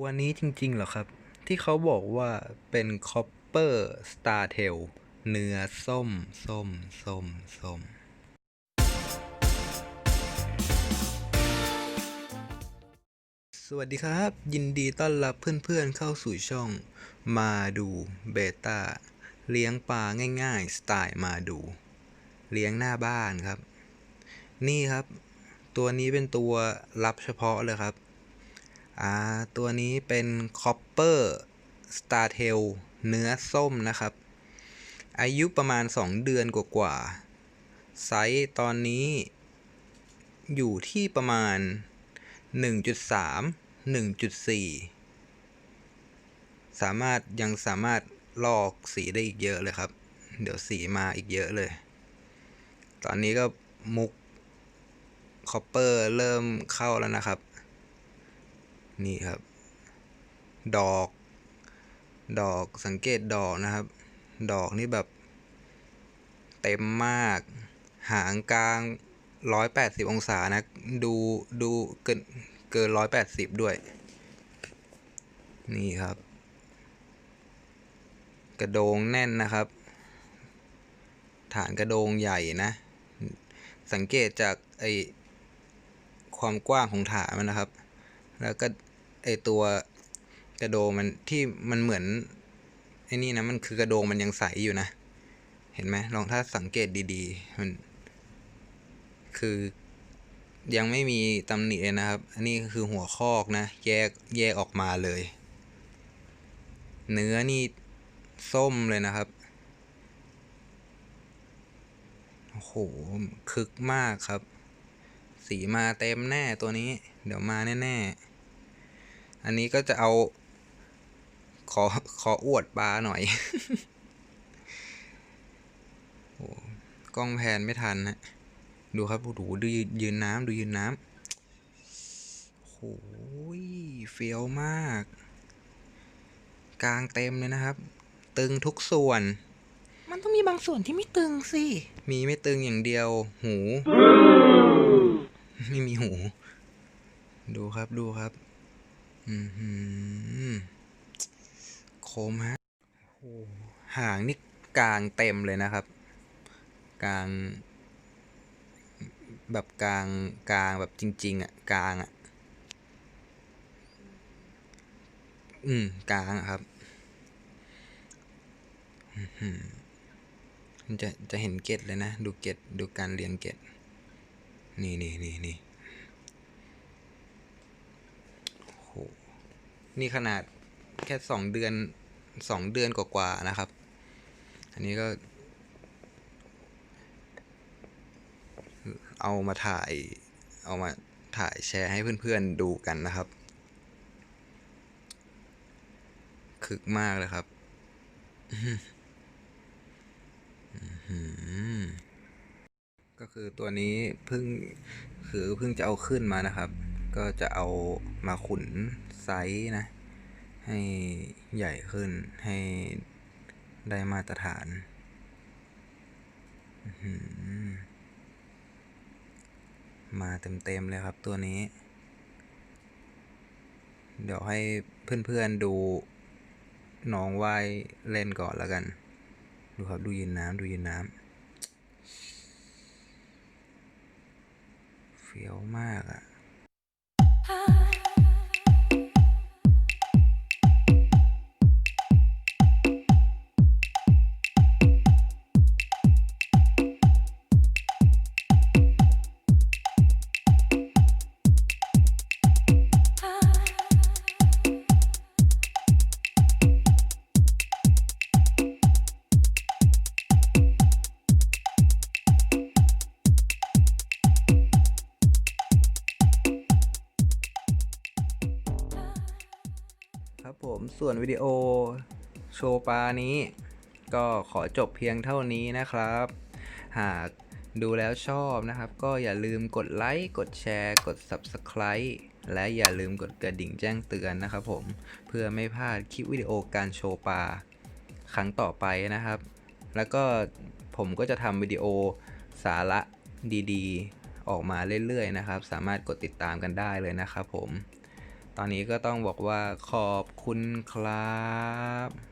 ตัวนี้จริงๆเหรอครับ ที่เขาบอกว่าเป็นคอปเปอร์สตาร์เทลเนื้อส้ม ส้ม ส้ม ส้ม สวัสดีครับ ยินดีต้อนรับเพื่อนๆเข้าสู่ช่องมาดูเบต้าเลี้ยงปลาง่ายๆ สไตล์มาดู เลี้ยงหน้าบ้านครับ นี่ครับ ตัวนี้เป็นตัวรับเฉพาะเลยครับ อ่าตัวนี้เป็นคอปเปอร์สตาร์เทลเนื้อส้มนะครับ อายุประมาณ 2 เดือนกว่าๆไซส์ตอนนี้ อยู่ที่ประมาณ 1.3 1.4 สามารถยังสามารถลอกสีได้อีกเยอะเลยครับ เดี๋ยวสีมาอีกเยอะเลย ตอนนี้ก็มุกคอปเปอร์เริ่มเข้าแล้วนะครับ นี่ครับ ดอก ดอกสังเกตดอกนะครับ ดอกนี่แบบ เต็มมาก หางกลางร้อยแปดสิบองศานะ ดูดูเกินเกินร้อยแปดสิบด้วย นี่ครับ กระโดงแน่นนะครับ ฐานกระโดงใหญ่นะ สังเกตจากไอความกว้างของฐานมันนะครับ แล้วก็ อตัวกระโดงมันที่มันเหมือนไอ้นี่นะมันคือกระโดงมันยังใสอยู่นะ เห็นไหมลองถ้าสังเกตดีๆ มัน คือยังไม่มีตำหนิเลยนะครับ อันนี้คือหัวคอกนะ แยกแยกออกมาเลย เนื้อนี่ส้มเลยนะครับโอ้โหคึกมากครับ สีมาเต็มแน่ตัวนี้ เดี๋ยวมาแน่ ๆ อันนี้ก็จะเอา ขอขออวดปลาหน่อยโอ้กล้องแพนไม่ทันนะดูครับดูดูยืนยืนน้ำดูยืนน้ำโอ้ยเฟี้ยวมาก กลางเต็มเลยนะครับ ตึงทุกส่วน มันต้องมีบางส่วนที่ไม่ตึงสิ มีไม่ตึงอย่างเดียว หู ไม่มีหู ดูครับดูครับอือหือ โคมฮะหหางนี่กลางเต็มเลยนะครับ กลาง แบบกลางกลางแบบจริง ๆ อะ กลางอะ อืม กลางอะครับมันจะจะเห็นเกตเลยนะ ดูเกตดูการเรียงเกตนี่นี่นี่นี่โอ้โห นี่ขนาดแค่สองเดือนสองเดือนกว่าๆนะครับ อันนี้ก็ เอามาถ่าย เอามาถ่ายแชร์ให้เพื่อนๆดูกันนะครับ คึกมากเลยครับก็คือตัวนี้เพิ่งคือเพิ่งจะเอาขึ้นมานะครับ ก็จะเอามาขุนไซส์นะ ให้ใหญ่ขึ้นให้ได้มาตรฐาน มาเต็มๆเลยครับตัวนี้ เดี๋ยวให้เพื่อนๆดูน้องว่ายเล่นก่อนแล้วกัน ดูครับดูยืนน้ำดูยืนน้ำเฟี้ยวมากอะ่ะ ครับผมส่วนวิดีโอโชว์ปลานี้ ก็ขอจบเพียงเท่านี้นะครับ หากดูแล้วชอบนะครับ ก็อย่าลืมกดไลค์กดแชร์ กด Subscribe และอย่าลืมกดกระดิ่งแจ้งเตือนนะครับผมเพื่อไม่พลาดคลิปวิดีโอการโชว์ปลาครั้งต่อไปนะครับ แล้วก็ผมก็จะทำวิดีโอสาระดีๆ ออกมาเรื่อยๆนะครับ สามารถกดติดตามกันได้เลยนะครับผม ตอนนี้ก็ต้องบอกว่าขอบคุณครับ